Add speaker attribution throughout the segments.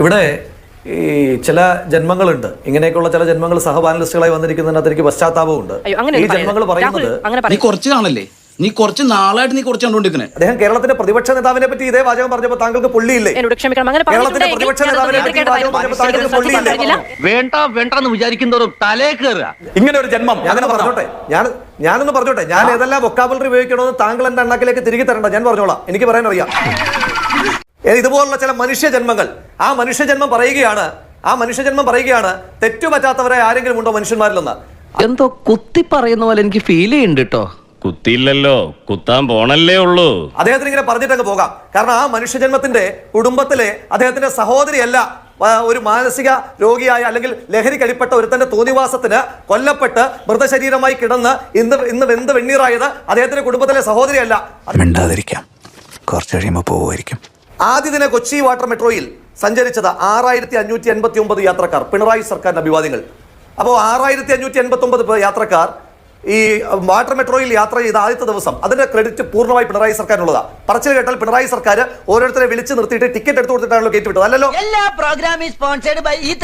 Speaker 1: ഇവിടെ ഈ ചില ജന്മങ്ങളുണ്ട്. ഇങ്ങനെയൊക്കെയുള്ള ചില ജന്മങ്ങൾ സഹപാനലിസ്റ്റുകളായി വന്നിരിക്കുന്നതിനകത്ത് എനിക്ക് പശ്ചാത്താപമുണ്ട് ഈ ജന്മങ്ങൾ പറയുന്നത്
Speaker 2: നീ കുറച്ച് കാണല്ലേ? നീ കുറച്ച് നാളായിട്ട് നീ കുറച്ച് കണ്ടുകൊണ്ടിരിക്കുന്നത്
Speaker 1: അദ്ദേഹം കേരളത്തിന്റെ പ്രതിപക്ഷ നേതാവിനെ പറ്റി ഇതേ വാചകം പറഞ്ഞപ്പോൾ താങ്കൾക്ക് പുള്ളിയില്ലേ?
Speaker 3: എന്നോട് ക്ഷമിക്കണം. അങ്ങനെ
Speaker 1: കേരളത്തിന്റെ പ്രതിപക്ഷ നേതാവിനെ പറ്റി വാചകം പറഞ്ഞപ്പോൾ താങ്കൾക്ക്
Speaker 3: നിയന്ത്രിക്കേണ്ടതായിരുന്നു.
Speaker 4: വേണ്ട വേണ്ടെന്ന് വിചാരിക്കുന്നവരും തലേ കയറുക.
Speaker 5: ഇങ്ങനെ ഒരു ജന്മം
Speaker 1: ഞാനൊന്ന് പറഞ്ഞോട്ടെ. ഞാൻ ഞാനൊന്ന് പറഞ്ഞോട്ടെ. ഞാൻ ഏതെല്ലാം വൊക്കാബുലറി ഉപയോഗിക്കണമെന്ന് താങ്കൾ എന്റെ അണ്ണാക്കിലേക്ക് തിരികെ തരണ്ട. ഞാൻ പറഞ്ഞോളാം. എനിക്ക് പറയാൻ അറിയാം ഇതുപോലുള്ള ചില മനുഷ്യജന്മങ്ങൾ. ആ മനുഷ്യജന്മം പറയുകയാണ് ആ മനുഷ്യജന്മം പറയുകയാണ് തെറ്റുപറ്റാത്തവരെ ആരെങ്കിലും ഉണ്ടോ മനുഷ്യന്മാരിലെന്ന്?
Speaker 4: എന്തോ കുത്തി പറയുന്ന പോലെ എനിക്ക് ഫീൽ ചെയ്യുന്നുണ്ട് കേട്ടോ
Speaker 6: കുത്തിയില്ലല്ലോ കുത്താൻ പോണല്ലേ ഉള്ളൂ.
Speaker 1: അദ്ദേഹത്തിന് ഇങ്ങനെ പറഞ്ഞിട്ടങ്ങ് പോകാം. കാരണം ആ മനുഷ്യജന്മത്തിന്റെ കുടുംബത്തിലെ അദ്ദേഹത്തിന്റെ സഹോദരിയല്ല ഒരു മാനസിക രോഗിയായ അല്ലെങ്കിൽ ലഹരി കടിപ്പെട്ട ഒരുത്തന്റെ തോന്നിവാസത്തിന് കൊല്ലപ്പെട്ട് മൃതശരീരമായി കിടന്ന് ഇന്ന് ഇന്ന് വെന്ത് വെണ്ണീറായത് അദ്ദേഹത്തിന്റെ കുടുംബത്തിലെ സഹോദരിയല്ല.
Speaker 7: മിണ്ടാതിരിക്കാം. കുറച്ച് കഴിയുമ്പോൾ പോവുമായിരിക്കും.
Speaker 1: ആദ്യ ദിന കൊച്ചി വാട്ടർ മെട്രോയിൽ സഞ്ചരിച്ചത് ആറായിരത്തി അഞ്ഞൂറ്റി എൺപത്തി ഒമ്പത് യാത്രക്കാർ. പിണറായി സർക്കാരിന്റെ അഭിവാദ്യങ്ങൾ. അപ്പോൾ ആറായിരത്തി അഞ്ഞൂറ്റി എൺപത്തി ഒമ്പത് യാത്രക്കാർ ഈ വാട്ടർ മെട്രോയിൽ യാത്ര ചെയ്ത ആദ്യത്തെ ദിവസം അതിന്റെ ക്രെഡിറ്റ് പൂർണമായി പിണറായി സർക്കാരിനുള്ളതാണ് പറച്ചിൽ കേട്ടാൽ പിണറായി സർക്കാർ ഓരോരുത്തരെ വിളിച്ച് നിർത്തിയിട്ട് ടിക്കറ്റ് എടുത്തു കൊടുത്തിട്ടാണല്ലോ കയറ്റിവിട്ടത് അല്ലല്ലോ?
Speaker 8: എല്ലാ പ്രോഗ്രാമും സ്പോൺസേഡ് ബൈ ഈ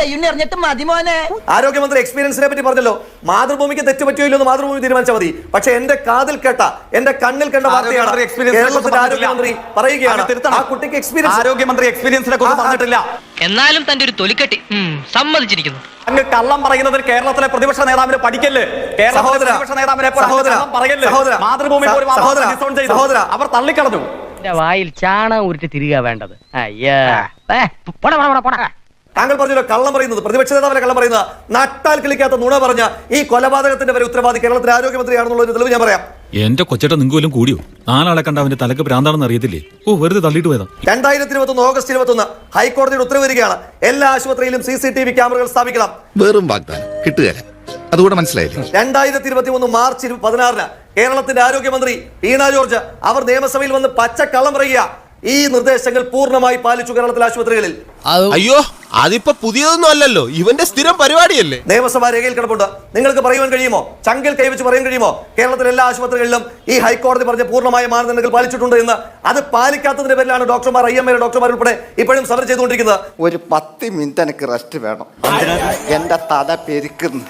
Speaker 8: മതി മോനെ.
Speaker 1: ആരോഗ്യമന്ത്രി എക്സ്പീരിയൻസിനെ പറ്റി പറഞ്ഞല്ലോ. മാതൃഭൂമിക്ക് തെറ്റ് പറ്റിയോ ഇല്ലെന്ന് മാതൃഭൂമി തീരുമാനിച്ചാൽ മതി. പക്ഷെ എന്റെ കാതിൽ കേട്ട എന്റെ കണ്ണിൽ കണ്ട വാർത്തയാണ്
Speaker 5: ആരോഗ്യമന്ത്രി experience
Speaker 1: കേരളത്തിന്റെ ആരോഗ്യമന്ത്രി പറയുകയാണ്. ആ കുട്ടിക്ക് എക്സ്പീരിയൻസ്
Speaker 5: ആരോഗ്യമന്ത്രി എക്സ്പീരിയൻസിനെ കുറിച്ച്. പറഞ്ഞിട്ടില്ല.
Speaker 8: എന്നാലും തന്റെ ഒരു തൊലിക്കെട്ടി സമ്മതിച്ചിരിക്കുന്നു.
Speaker 5: അങ്ങ് കള്ളം പറയുന്നതിൽ കേരളത്തിലെ പ്രതിപക്ഷ നേതാവിന് പഠിക്കല്ലേ? കേരളത്തിലെ പ്രതിപക്ഷ നേതാവിനെ പറയല്ലേ? മാതൃഭൂമി. അവർ തള്ളിക്കളഞ്ഞു.
Speaker 8: വായിൽ ചാണകം ഉരുട്ടി തിരികെ വേണ്ടത്. അയ്യാ പോടാ പോടാ പോടാ.
Speaker 1: താങ്കൾ പറഞ്ഞല്ലോ കള്ളം പറയുന്നത് പ്രതിപക്ഷ നേതാവിനെ കള്ളം പറയുന്നത്? നട്ടാൽ കിളിക്കാത്ത നുണ പറഞ്ഞ ഈ കൊലപാതകത്തിന്റെ വരെ ഉത്തരവാദി കേരളത്തിലെ ആരോഗ്യമന്ത്രിയാണെന്നുള്ള ഒരു തെളിവ് ഞാൻ പറയാം.
Speaker 9: എന്റെ കൊച്ചേട്ട നിങ്ങൾക്ക് വല്ലതും കൂടിയോ? നാലാളെ കണ്ട അവന്റെ തലക്ക് ഭ്രാന്താണെന്ന് അറിയത്തില്ലേ? ഓ വെറുതെ തള്ളിയിട്ട് പോയതാ.
Speaker 1: രണ്ടായിരത്തി ഇരുപത്തി ഒന്ന് ഓഗസ്റ്റ് ഇരുപത്തി ഒന്ന് ഹൈക്കോടതിയുടെ ഉത്തരവ് വരികയാണ്. എല്ലാ ആശുപത്രിയിലും സി സി ടി വി ക്യാമറകൾ സ്ഥാപിക്കണം.
Speaker 7: വെറും വാഗ്ദാനം. കിട്ടുകയല്ലേ. അതുകൂടെ മനസ്സിലായില്ലേ?
Speaker 1: രണ്ടായിരത്തി ഇരുപത്തി മൂന്ന് മാർച്ച് പതിനാറിന് കേരളത്തിന്റെ ആരോഗ്യമന്ത്രി വീണ ജോർജ് അവർ നിയമസഭയിൽ വന്ന് പച്ചക്കള്ളം പറയുക ഈ നിർദ്ദേശങ്ങൾ പൂർണമായി പാലിച്ചു കേരളത്തിലെ ആശുപത്രികളിൽ.
Speaker 10: അയ്യോ! അതിപ്പോ പുതിയതൊന്നും അല്ലല്ലോ. ഇവന്റെ സ്ഥിരം പരിപാടിയല്ലേ?
Speaker 1: നിയമസഭാ രേഖയിൽ കിടപ്പുണ്ട്. നിങ്ങൾക്ക് പറയുവാൻ കഴിയുമോ? ചങ്കിൽ കൈവച്ച് പറയാൻ കഴിയുമോ? കേരളത്തിലെ എല്ലാ ആശുപത്രികളിലും ഈ ഹൈക്കോടതി പറഞ്ഞ പൂർണമായ മാനദണ്ഡങ്ങൾ പാലിച്ചിട്ടുണ്ട് എന്ന് അത് പാലിക്കാത്തതിന്റെ പേരിലാണ് ഡോക്ടർമാർ ഐ എം എ ഡോക്ടർമാർ ഉൾപ്പെടെ ഇപ്പോഴും സമരം ചെയ്തുകൊണ്ടിരിക്കുന്നത്.
Speaker 11: ഒരു പത്ത് മിനിറ്റ് എനിക്ക് റെസ്റ്റ് വേണം. എന്റെ തല പെരുക്കുന്നു.